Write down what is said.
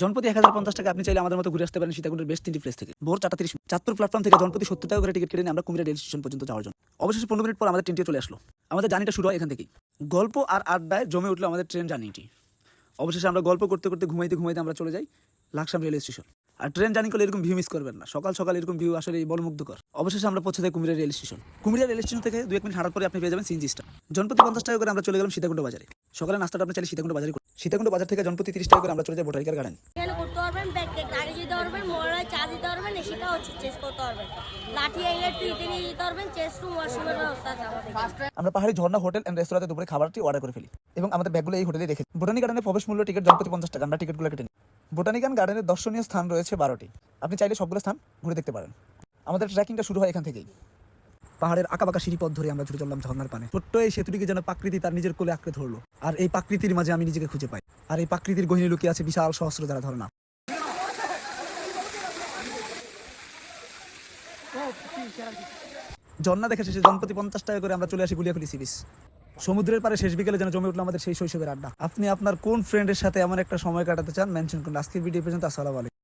জনপ্রতি এক হাজার পঞ্চাশ টাকা আপনি চাইলে আমাদের মতো ঘুরে আসতে পারেন সীতাকুণ্ডের বেস্ট তিনটি প্লেস থেকে। ভোর চারটা তিরিশ চাঁদপুর প্ল্যাটফর্ম থেকে জনপ্রতি সত্তর টাকা করে টিকিট কেটে আমরা কুমিরা রেল স্টেশন পর্যন্ত যাওয়ার জন্য। অবশেষে পনেরো মিনিট পর আমাদের ট্রেনটি চলে আসলো। আমাদের জার্নিটা শুরু হয় এখান থেকেই। গল্প আর আড্ডায় জমে উঠল আমাদের ট্রেন জার্নিটি অবশেষে আমরা গল্প করতে করতে ঘুমাইতে ঘুমাইতে আমরা চলে যাই লাকসাম রেল স্টেশন আর ট্রেন জার্নি করলে এরকম ভিউ মিস করবেন না। সকাল সকাল এরকম ভিউ আসলে বলমুগ্ধকর। অবশেষে আমরা পৌঁছে যাই Kumira rail station Kumira rail station থেকে দু এক মিনিট হাঁটার পরে আপনি পেয়ে যাবেন সিনজি স্টার জনপ্রতি পঞ্চাশ টাকা করে আমরা চলে গেলাম সীতাকুণ্ড বাজারে। সকালে নাস্তাটা আপনি চাইলে সীতাকুণ্ড বাজারে করুন। সীতাকুণ্ড বাজার থেকে জনপ্রতি তিরিশ টাকা করে আমরা চলে যাই বোটারিকার গার্ডেন এখানে করতে পারবেন ব্যাগকে গাড়ি যেতে পারবেন মোবাইলে চা দিতে পারবেন সেটা হচ্ছে চেস করতে পারবেন। লাঠি ফ্রিতে নিয়ে যেতে পারবেন চেস রুম ওয়াশরুমের ব্যবস্থা আছে আমরা পাহাড়ি ঝর্ণা হোটেল এন্ড রেস্তোরাঁতে দুপুরে খাবারটি অর্ডার করে ফেলি এবং আমাদের ব্যাগগুলো এই হোটেলে রেখে বোটানি গার্ডেনের প্রবেশ মূল্য টিকিট জনপ্রতি পঞ্চাশ টাকা। আমরা টিকিটগুলো কেটে নিই। বোটানিকান গার্ডেনের দর্শনীয় স্থান রয়েছে বারোটি। আপনি চাইলে সবগুলো স্থান ঘুরে দেখতে পারেন। আমাদের ট্রেকিংটা শুরু হয় এখান থেকেই। পাহাড়ের আঁকা বাঁকা সিঁড়ি পথ ধরে আমরা ছুটে চললাম ঝর্ণার পানে। ছোট্ট এই সেতুটিকে যেন প্রকৃতি তার নিজের কোলে আঁকড়ে ধরলো। আর এই প্রকৃতির মাঝে আমি নিজেকে খুঁজে পাই। আর এই প্রকৃতির গহিনী লুকিয়ে আছে বিশাল সহস্র যারা ধরনা ঝর্ণা দেখে শেষে জনপ্রতি পঞ্চাশ টাকা করে আমরা চলে আসি গুলিয়াখুলি সি বিচ সমুদ্রের পারে শেষ বিকেলে যেন জমে উঠল আমাদের সেই শৈশবের আড্ডা। আপনি আপনার কোন ফ্রেন্ডের সাথে এমন একটা সময় কাটাতে চান? মেনশন করুন। আজকের ভিডিও পর্যন্ত। আসসালামু আলাইকুম।